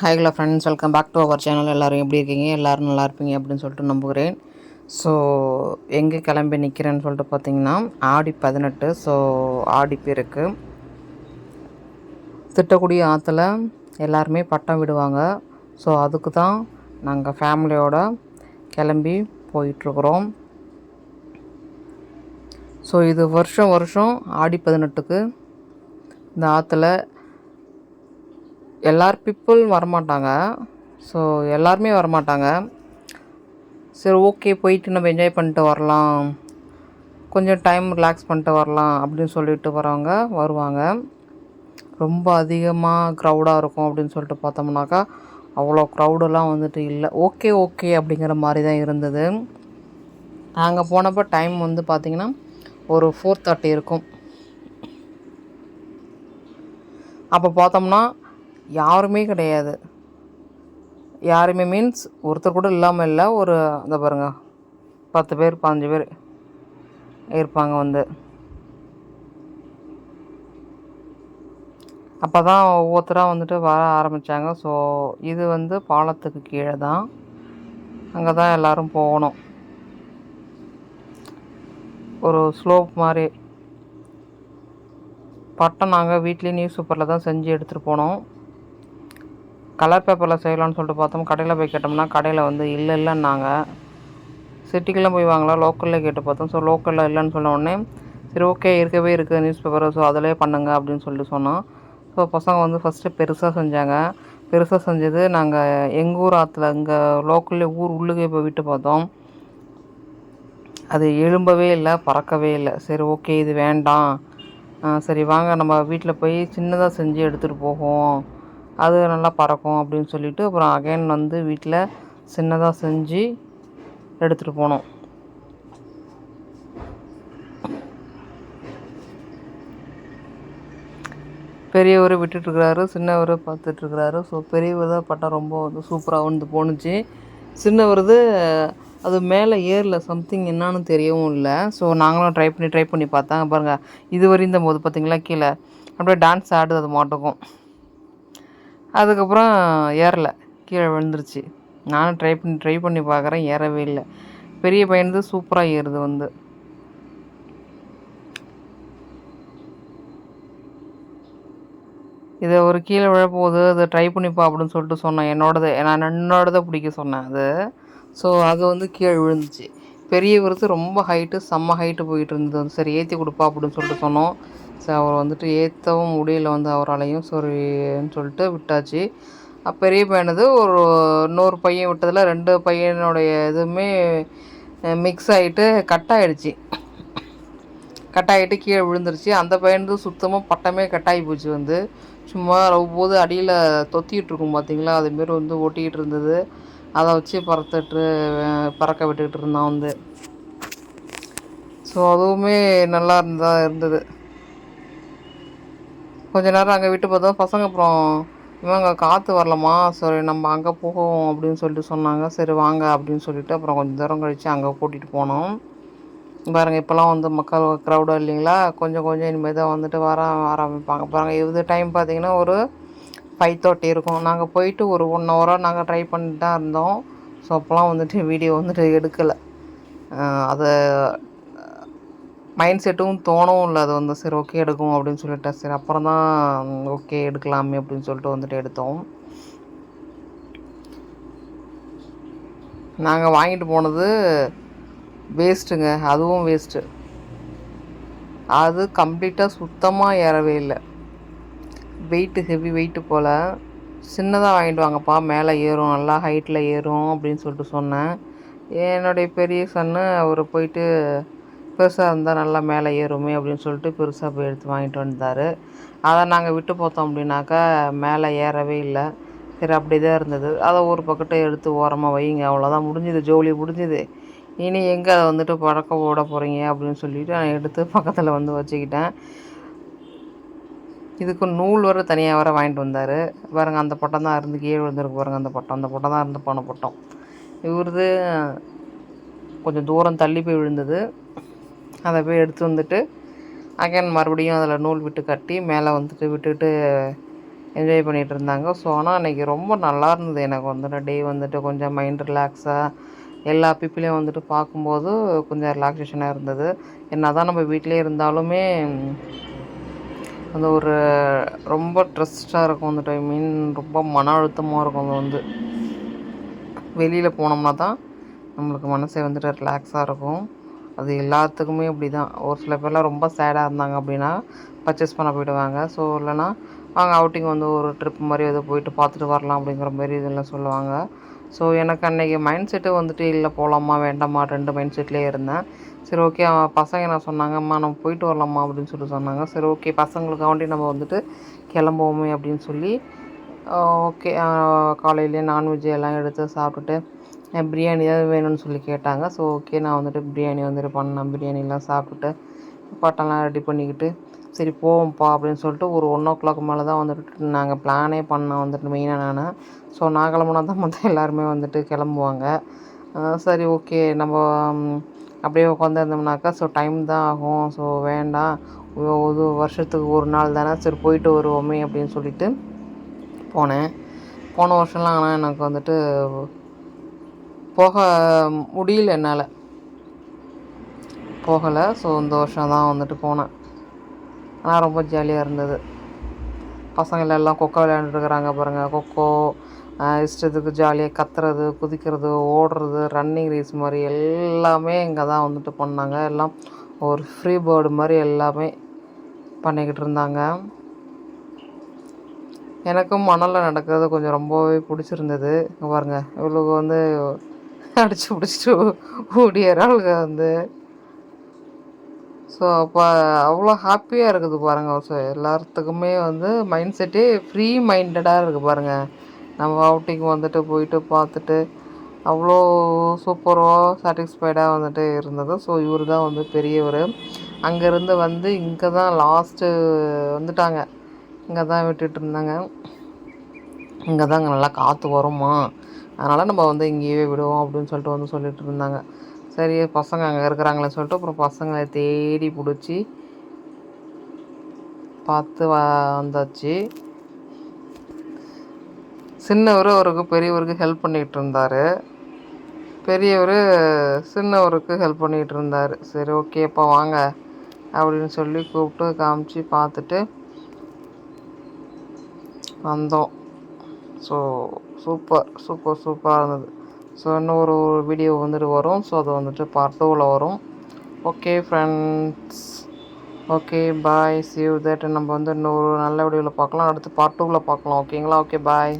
Hello friends welcome back to our channel எல்லோரும் எப்படி இருக்கீங்க? எல்லோரும் நல்லா இருப்பீங்க அப்படின்னு சொல்லிட்டு நம்புகிறேன். ஸோ எங்கே கிளம்பி நிற்கிறேன்னு சொல்லிட்டு பார்த்தீங்கன்னா ஆடி பதினெட்டு. ஸோ ஆடி பேருக்கு திட்டக்குடி ஆற்றுல எல்லாருமே பட்டம் விடுவாங்க. ஸோ அதுக்கு தான் நாங்கள் ஃபேமிலியோட கிளம்பி போயிட்டுருக்குறோம். ஸோ இது வருஷம் வருஷம் ஆடி பதினெட்டுக்கு இந்த ஆற்றுல எல்லார் பீப்புள் வரமாட்டாங்க. ஸோ எல்லாருமே வரமாட்டாங்க. சரி ஓகே போயிட்டு நம்ம என்ஜாய் பண்ணிட்டு வரலாம். கொஞ்சம் டைம் ரிலாக்ஸ் பண்ணிட்டு வரலாம் அப்படின்னு சொல்லிட்டு வரவங்க வருவாங்க. ரொம்ப அதிகமாக க்ரௌடாக இருக்கும் அப்படின்னு சொல்லிட்டு பார்த்தோம்னாக்கா அவ்வளோ க்ரௌடெல்லாம் வந்துட்டு இல்லை. ஓகே ஓகே அப்படிங்கிற மாதிரி தான் இருந்தது. நாங்கள் போனப்போ டைம் வந்து பார்த்திங்கன்னா ஒரு ஃபோர் தேர்ட்டி இருக்கும். அப்போ பார்த்தோம்னா யாருமே கிடையாது. யாருமே மீன்ஸ் ஒருத்தர் கூட இல்லாமல் இல்லை ஒரு அந்த பாருங்கள் பத்து பேர் பதினஞ்சு பேர் இருப்பாங்க வந்து. அப்போ தான் ஒவ்வொருத்தராக வந்துட்டு வர ஆரம்பித்தாங்க ஸோ இது வந்து பாலத்துக்கு கீழே தான். அங்கே தான் எல்லோரும் போகணும். ஒரு ஸ்லோப் மாதிரி. பட்டம் நாங்கள் வீட்லேயும் நியூஸ் பேப்பரில் தான் செஞ்சு எடுத்துகிட்டு போனோம். கலர் பேப்பரில் செய்யலாம்னு சொல்லிட்டு பார்த்தோம். கடையில் போய் கேட்டோம்னா கடையில் வந்து இல்லை இல்லைன்னாங்க. சிட்டிக்கெலாம் போய் வாங்கலாம் லோக்கலில் கேட்டு பார்த்தோம். ஸோ லோக்கலில் இல்லைன்னு சொன்ன உடனே சரி ஓகே இருக்கவே இருக்குது நியூஸ் பேப்பர் ஸோ அதிலே பண்ணுங்க அப்படின்னு சொல்லிட்டு சொன்னோம். ஸோ பசங்க வந்து ஃபஸ்ட்டு பெருசாக செஞ்சாங்க. பெருசாக செஞ்சது நாங்கள் எங்கள் ஊர் ஆற்றுல இங்கே லோக்கல்லே ஊர் உள்ளுக்கே போய் விட்டு பார்த்தோம். அது எழும்பவே இல்லை பறக்கவே இல்லை. சரி ஓகே இது வேண்டாம். சரி வாங்க நம்ம வீட்டில் போய் சின்னதாக செஞ்சு எடுத்துகிட்டு போவோம். அது நல்லா பறக்கும் அப்படின்னு சொல்லிவிட்டு அப்புறம் அகைன் வந்து வீட்டில் சின்னதாக செஞ்சு எடுத்துகிட்டு போனோம். பெரியவர் விட்டுட்டுருக்கிறாரு சின்னவர் பார்த்துட்ருக்கிறாரு ஸோ பெரியவர் தான் பட்டம் ரொம்ப வந்து சூப்பராக வந்து போணுச்சு. சின்னவர் அது மேலே ஏரில் சம்திங் என்னான்னு தெரியவும் இல்லை. ஸோ நாங்களும் ட்ரை பண்ணி ட்ரை பண்ணி பார்த்தாங்க. பாருங்கள் இது வரையும் போது பார்த்தீங்களா கீழே. அப்படியே டான்ஸ் ஆடுது அது மாட்டுக்கும். அதுக்கப்புறம் ஏறலை. கீழே விழுந்துருச்சு. நானும் ட்ரை பண்ணி ட்ரை பண்ணி பார்க்குறேன் ஏறவே இல்லை. பெரிய பையனது சூப்பராக ஏறுது வந்து. இதை ஒரு கீழே விழப்போகுது. அதை ட்ரை பண்ணிப்பா அப்படின்னு சொல்லிட்டு சொன்னேன். என்னோடது நான் என்னோடதை பிடிக்க சொன்னேன் அது. ஸோ அது வந்து கீழே விழுந்துச்சு. பெரிய விருது ரொம்ப ஹைட்டு செம்ம ஹைட்டு போயிட்டு இருந்தது. சரி ஏற்றி கொடுப்பா அப்படின்னு சொல்லிட்டு சொன்னோம். ஸோ அவர் வந்துட்டு ஏற்றவும் முடியல வந்து அவராலையும். சரின்னு சொல்லிட்டு விட்டாச்சு. பெரிய பையனது ஒரு இன்னொரு பையன் விட்டதில் ரெண்டு பையனுடைய இதுவுமே மிக்ஸ் ஆகிட்டு கட் ஆகிடுச்சி கட் ஆகிட்டு கீழே விழுந்துருச்சு. அந்த பையனது சுத்தமாக பட்டமே கட்டாகி போச்சு வந்து. சும்மா போது அடியில் தொத்திக்கிட்டு இருக்கும் பார்த்தீங்களா அதுமாரி வந்து ஒட்டிக்கிட்டு இருந்தது. அதை வச்சு பறத்துட்டு பறக்க விட்டுக்கிட்டு இருந்தான் வந்து. ஸோ அதுவுமே நல்லா இருந்தால் இருந்தது. கொஞ்ச நேரம் அங்கே விட்டு பார்த்தோம் பசங்க அப்புறம் இவங்க காற்று வரலம்மா சரி நம்ம அங்கே போவோம் அப்படின்னு சொல்லிட்டு சொன்னாங்க. சரி வாங்க அப்படின்னு சொல்லிட்டு அப்புறம் கொஞ்சம் தூரம் கழித்து அங்கே கூட்டிகிட்டு போனோம். பாருங்கள் இப்போலாம் வந்து மக்கள் க்ரௌடாக இல்லைங்களா? கொஞ்சம் கொஞ்சம் இனிமேல் தான் வந்துட்டு வர ஆரம்பிப்பாங்க. பாருங்கள் இது டைம் பார்த்திங்கன்னா ஒரு ஃபைவ் தேர்ட்டி இருக்கும். நாங்கள் போயிட்டு ஒரு ஒன் ஹவராக நாங்கள் ட்ரை பண்ணிட்டு தான் இருந்தோம். ஸோ அப்போலாம் வந்துட்டு வீடியோ வந்துட்டு எடுக்கலை. அதை மைண்ட் செட்டும் தோணவும் இல்லை. அது வந்து சரி ஓகே எடுக்கும் அப்படின்னு சொல்லிட்டேன். சரி அப்புறம் தான் ஓகே எடுக்கலாமே அப்படின்னு சொல்லிட்டு வந்துட்டு எடுத்தோம். நாங்கள் வாங்கிட்டு போனது வேஸ்ட்டுங்க அதுவும் வேஸ்ட்டு அது கம்ப்ளீட்டாக சுத்தமாக ஏறவே இல்லை. வெயிட்டு ஹெவி வெயிட்டு போல். சின்னதாக வாங்கிட்டு வாங்கப்பா மேலே ஏறும் நல்லா ஹைட்டில் ஏறும் அப்படின்னு சொல்லிட்டு சொன்னேன். என்னுடைய பெரிய சன்னு அவர் போயிட்டு பெருசாக இருந்தால் நல்லா மேலே ஏறுமே அப்படின்னு சொல்லிட்டு பெருசாக போய் எடுத்து வாங்கிட்டு வந்தார். அதை நாங்கள் விட்டு பார்த்தோம் அப்படின்னாக்கா மேலே ஏறவே இல்லை. சரி அப்படி தான் இருந்தது. அதை ஒரு பக்கத்தை எடுத்து ஓரமாக வைங்க அவ்வளோதான் முடிஞ்சுது ஜோலி முடிஞ்சுது. இனி எங்கே அதை வந்துட்டு பழக்க ஓட போகிறீங்க அப்படின்னு சொல்லிவிட்டு நான் எடுத்து பக்கத்தில் வந்து வச்சுக்கிட்டேன். இதுக்கு நூல் வர தனியாக வர வாங்கிட்டு வந்தார். பாருங்கள் அந்த பட்டம் தான் இருந்து கீழே விழுந்துருக்கு பாருங்கள் அந்த பட்டம். அந்த பட்டம் தான் இருந்து போன பட்டம். இவரது கொஞ்சம் தூரம் தள்ளி போய் விழுந்தது. அதை போய் எடுத்து வந்துட்டு அகைன் மறுபடியும் அதில் நூல் விட்டு கட்டி மேலே வந்துட்டு விட்டுட்டு என்ஜாய் பண்ணிகிட்டு இருந்தாங்க. ஸோ ஆனால் அன்றைக்கி ரொம்ப நல்லா இருந்தது எனக்கு வந்துட்டு. டே வந்துட்டு கொஞ்சம் மைண்ட் ரிலாக்ஸாக எல்லா பீப்புளையும் வந்துட்டு பார்க்கும்போது கொஞ்சம் ரிலாக்ஸேஷனாக இருந்தது. என்ன தான் நம்ம வீட்டிலே இருந்தாலுமே அந்த ஒரு ரொம்ப ட்ரெஸ்டாக இருக்கும் அந்த டைம் மீன் ரொம்ப மன அழுத்தமாக இருக்கும் அது வந்து. வெளியில் போனோம்னா தான் நம்மளுக்கு மனசே வந்துட்டு ரிலாக்ஸாக இருக்கும். அது எல்லாத்துக்குமே அப்படி தான் ஒரு சில பேர்லாம் ரொம்ப சேடாக இருந்தாங்க அப்படின்னா பர்ச்சேஸ் பண்ண போயிடுவாங்க. ஸோ இல்லைனா அவங்க அவுட்டிங் வந்து ஒரு ட்ரிப் மாதிரி எதோ போயிட்டு பார்த்துட்டு வரலாம் அப்படிங்கிற மாதிரி இதெல்லாம் சொல்லுவாங்க. ஸோ எனக்கு அன்றைக்கி மைண்ட் செட்டு வந்துட்டு இல்லை போகலாமா வேண்டாமா ரெண்டு மைண்ட் செட்லேயே இருந்தேன். சரி ஓகே பசங்க என்ன சொன்னாங்கம்மா நம்ம போயிட்டு வரலாமா அப்படின்னு சொல்லி சொன்னாங்க. சரி ஓகே பசங்களுக்காண்டி நம்ம வந்துட்டு கிளம்புவோமே அப்படின்னு சொல்லி ஓகே காலையிலேயே நான்வெஜ் எல்லாம் எடுத்து சாப்பிட்டுட்டு பிரியாணி தான் வேணும்னு சொல்லி கேட்டாங்க. ஸோ ஓகே நான் வந்துட்டு பிரியாணி வந்துட்டு பண்ணேன். பிரியாணிலாம் சாப்பிட்டுட்டு பட்டம்லாம் ரெடி பண்ணிக்கிட்டு சரி போவோம்ப்பா அப்படின்னு சொல்லிட்டு ஒரு ஒன் ஓ கிளாக் மேலே தான் வந்துட்டு நாங்கள் பிளானே பண்ணோம் வந்துட்டு மெயினாக நான். ஸோ நான் கிளம்புனா தான் மொத்தம் எல்லாருமே வந்துட்டு கிளம்புவாங்க. சரி ஓகே நம்ம அப்படியே உட்காந்துருந்தோம்னாக்கா ஸோ டைம் தான் ஆகும். ஸோ வேண்டாம். ஒரு வருஷத்துக்கு ஒரு நாள் தானே சரி போயிட்டு வருவோமே அப்படின்னு சொல்லிட்டு போனேன். போன வருஷம்லாம் ஆனால் எனக்கு வந்துட்டு போக முடியல என்னால். போகலை. ஸோ இந்த வருஷம் தான் வந்துட்டு போனேன். ஆனால் ரொம்ப ஜாலியாக இருந்தது. பசங்கள் எல்லாம் கொக்கோ விளையாண்டுருக்குறாங்க பாருங்கள் கொக்கோ இஷ்டத்துக்கு ஜாலியாக கத்துறது குதிக்கிறது ஓடுறது ரன்னிங் ரேஸ் மாதிரி எல்லாமே இங்கே தான் வந்துட்டு பண்ணாங்க. எல்லாம் ஒரு ஃப்ரீ பேர்டு மாதிரி எல்லாமே பண்ணிக்கிட்டு இருந்தாங்க. எனக்கும் மணலில் நடக்கிறது கொஞ்சம் ரொம்பவே பிடிச்சிருந்தது. இங்கே பாருங்கள் இவ்வளோ வந்து அடித்து பிடிச்சிட்டு ஓடியாராளுங்க வந்து. ஸோ அப்போ அவ்வளோ ஹாப்பியாக இருக்குது பாருங்கள் ஸோ எல்லாத்துக்குமே வந்து மைண்ட் செட்டே ஃப்ரீ மைண்டடாக இருக்குது பாருங்கள் நம்ம அவுட்டிங் வந்துட்டு போயிட்டு பார்த்துட்டு அவ்வளோ சூப்பராக சாட்டிஸ்ஃபைடாக வந்துட்டு இருந்தது. ஸோ இவர் தான் வந்து பெரியவர். அங்கேருந்து வந்து இங்கே தான் லாஸ்ட்டு வந்துட்டாங்க. இங்கே தான் விட்டுட்டு இருந்தாங்க. இங்கே தான் அங்கே நல்லா காற்று வருமா? அதனால் நம்ம வந்து இங்கேயே விடுவோம் அப்படின்னு சொல்லிட்டு வந்து சொல்லிட்டு இருந்தாங்க. சரி பசங்க அங்கே இருக்கிறாங்களே சொல்லிட்டு அப்புறம் பசங்களை தேடி பிடிச்சி பார்த்து வந்தாச்சு. சின்னவர் அவருக்கு பெரியவருக்கு ஹெல்ப் பண்ணிகிட்டு இருந்தார். பெரியவர் சின்னவருக்கு ஹெல்ப் பண்ணிகிட்டு இருந்தார். சரி ஓகேப்பா வாங்க அப்படின்னு சொல்லி கூப்பிட்டு காமிச்சு பார்த்துட்டு வந்தோம். ஸோ சூப்பர் சூப்பர் சூப்பராக இருந்தது. ஸோ இன்னும் ஒரு வீடியோ வந்துட்டு வரும். ஸோ அது வந்துட்டு பார்ட் டூவில் வரும். ஓகே ஃப்ரெண்ட்ஸ் ஓகே பாய் சிவ் தேட் நம்ம வந்து இன்னொரு நல்ல வீடியோவில் பார்க்கலாம். அடுத்து பார்ட் டூவில் பார்க்கலாம். ஓகேங்களா ஓகே பாய்